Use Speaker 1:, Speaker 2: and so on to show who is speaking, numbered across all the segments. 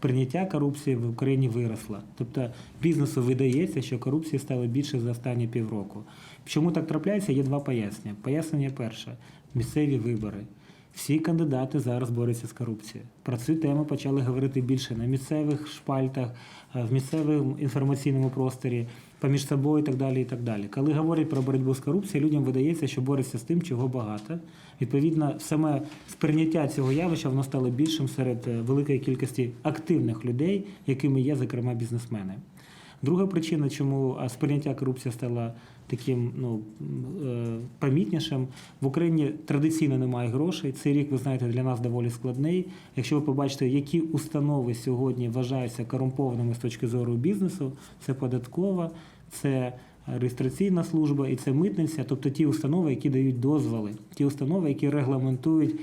Speaker 1: сприйняття корупції в Україні виросло. Тобто бізнесу видається, що корупції стало більше за останні півроку. Чому так трапляється? Є два пояснення. Пояснення перше місцеві вибори. Всі кандидати зараз борються з корупцією. Про цю тему почали говорити більше на місцевих шпальтах, е, в місцевому інформаційному просторі, поміж собою і так далі. І так далі. Коли говорять про боротьбу з корупцією, людям видається, що борються з тим, чого багато. Відповідно, саме сприйняття цього явища воно стало більшим серед е, великої кількості активних людей, якими є, зокрема, бізнесмени. Друга причина, чому сприйняття корупції стало таким ну, е, помітнішим, в Україні традиційно немає грошей. Цей рік, ви знаєте, для нас доволі складний. Якщо ви побачите, які установи сьогодні вважаються корумпованими з точки зору бізнесу, це податкова, це реєстраційна служба і це митниця, тобто ті установи, які дають дозволи, ті установи, які регламентують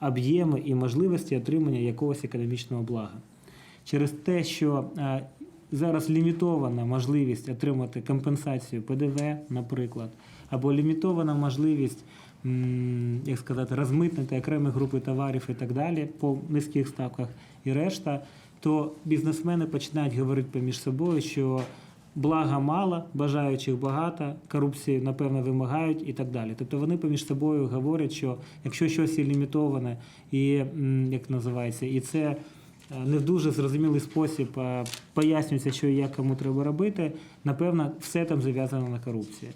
Speaker 1: об'єми і можливості отримання якогось економічного блага. Через те, що е, зараз лімітована можливість отримати компенсацію ПДВ, наприклад, або лімітована можливість, як сказати, розмитнити окремі групи товарів і так далі по низьких ставках і решта, то бізнесмени починають говорити поміж собою, що блага мало, бажаючих багато, корупції, напевно, вимагають і так далі. Тобто вони поміж собою говорять, що якщо щось є лімітоване і як називається, і це не в дуже зрозумілий спосіб е, пояснюється, що і як кому треба робити, напевно, все там зав'язано на корупції.